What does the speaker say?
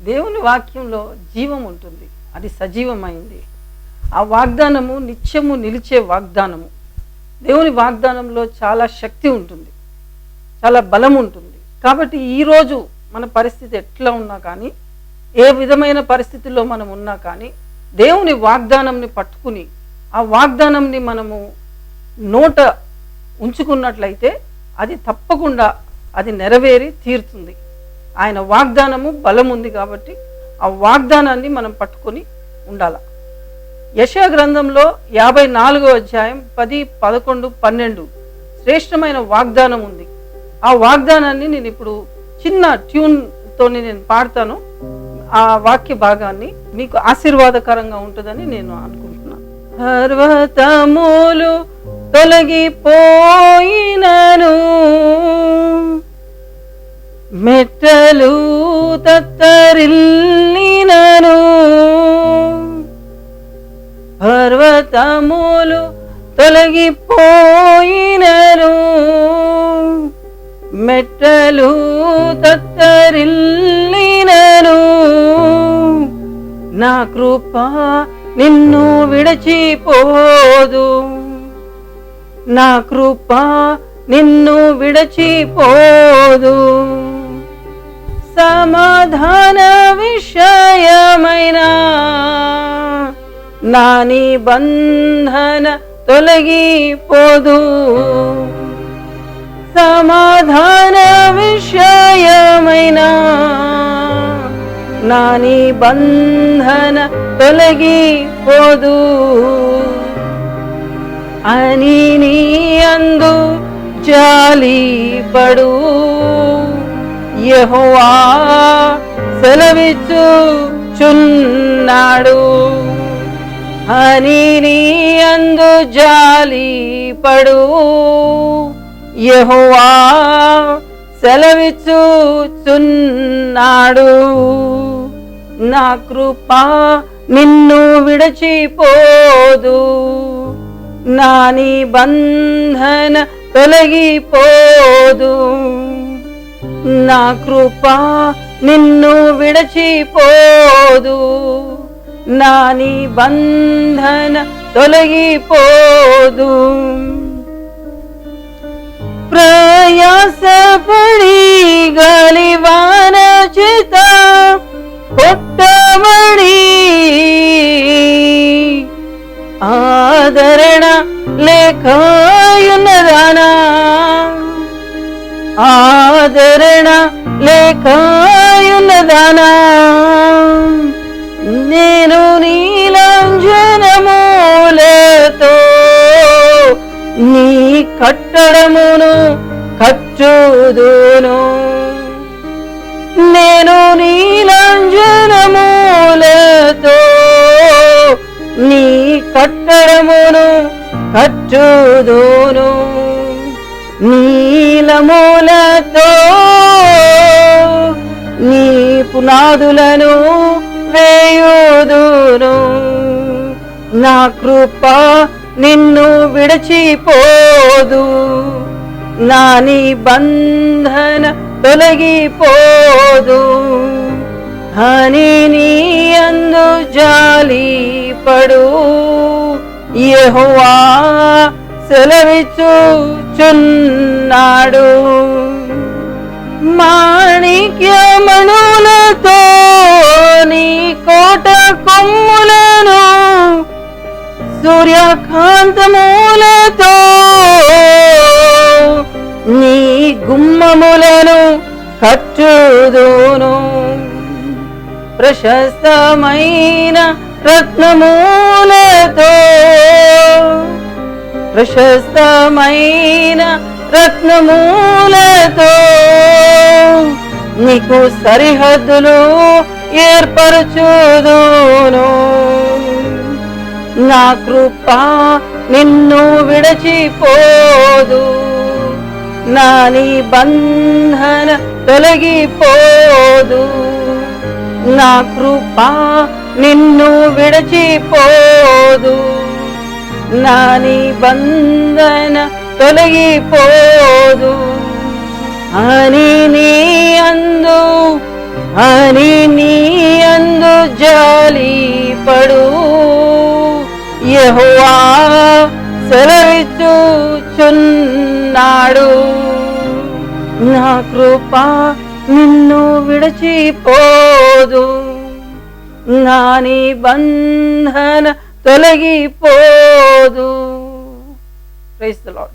దేవుని వాక్యంలో జీవం ఉంటుంది. అది సజీవమైంది. ఆ వాగ్దానము నిత్యము నిలిచే వాగ్దానము. దేవుని వాగ్దానంలో చాలా శక్తి ఉంటుంది. చాలా బలం ఉంటుంది. కాబట్టి ఈరోజు మన పరిస్థితి ఎట్లా ఉన్నా కానీ ఏ విధమైన పరిస్థితుల్లో మనం ఉన్నా కానీ దేవుని వాగ్దానంని పట్టుకుని ఆ వాగ్దానంని మనము నోట ఉంచుకున్నట్లయితే అది తప్పకుండా అది నెరవేరి తీరుతుంది. ఆయన వాగ్దానము బలం ఉంది కాబట్టి ఆ వాగ్దానాన్ని మనం పట్టుకొని ఉండాల. యశా గ్రంథంలో యాభై నాలుగో అధ్యాయం పది పదకొండు పన్నెండు శ్రేష్టమైన వాగ్దానం ఉంది. ఆ వాగ్దానాన్ని నేను ఇప్పుడు చిన్న ట్యూన్తో నేను పాడతాను. ఆ వాక్య భాగాన్ని మీకు ఆశీర్వాదకరంగా ఉంటుందని నేను అనుకుంటున్నాను. పర్వతములు తొలగిపోయినను. మెట్టలు తత్తరిల్లినను. పర్వతములు తొలగిపోయినను. మెట్టలు తత్తరిల్లినను. నా కృప నిన్ను విడచిపోదు. నా కృప నిన్ను విడచిపోదు. సమాధాన విషయమైన. నా నిబంధన తొలగిపోదు. సమాధాన విషయమైన. నా నిబంధన తొలగిపోదు. అని నీ అందు జాలిపడు యహోవా సెలవిచ్చు చున్నాడు అని నీ అందు జాలిపడు యహోవా సెలవిచ్చు చున్నాడు నా కృప నిన్ను విడచిపోదు. నా నిబంధన తొలగిపోదు. నా కృప నిన్ను విడచిపోదు. నా నిబంధన తొలగిపోదు. ప్రయాసపడి గలివాన చేత పొట్టబడి ఆదరణ లేఖయున్నదానా ఆదరణ లేకాయున్నదానా నేను నీలంజనములతో నీ కట్టడమును కట్టుదును నేను నీలంజనములతో నీ కట్టడమును కట్టుదును నీలమూలతో నీ పునాదులను వేయుదును. నా కృప నిన్ను విడచిపోదు. నా నిబంధన తొలగిపోదు. అని నీ అందు జాలి పడు. జాలిపడు యెహోవా సెలవిచ్చుచున్నాడు మాణిక్యమణులతో నీ కోట కొమ్ములను సూర్యకాంతములతో నీ గుమ్మములను కట్టుదును. ప్రశస్తమైన రత్నమూలతో ప్రశస్తమైన రత్నమూలతో నీకు సరిహద్దులు ఏర్పరచుదును. నా కృప నిన్ను విడచిపోదు. నా నిబంధన తొలగిపోదు. నా కృప నిన్ను విడచిపోదు. నా నిబంధన తొలగిపోదు అని నీ అందు అని నీ అందు జాలి పడు యహువా సెలవిచ్చుచున్నాడు నా కృప నిన్ను విడిచిపోదు నా నిబంధన తొలగిపోదు. Praise the Lord.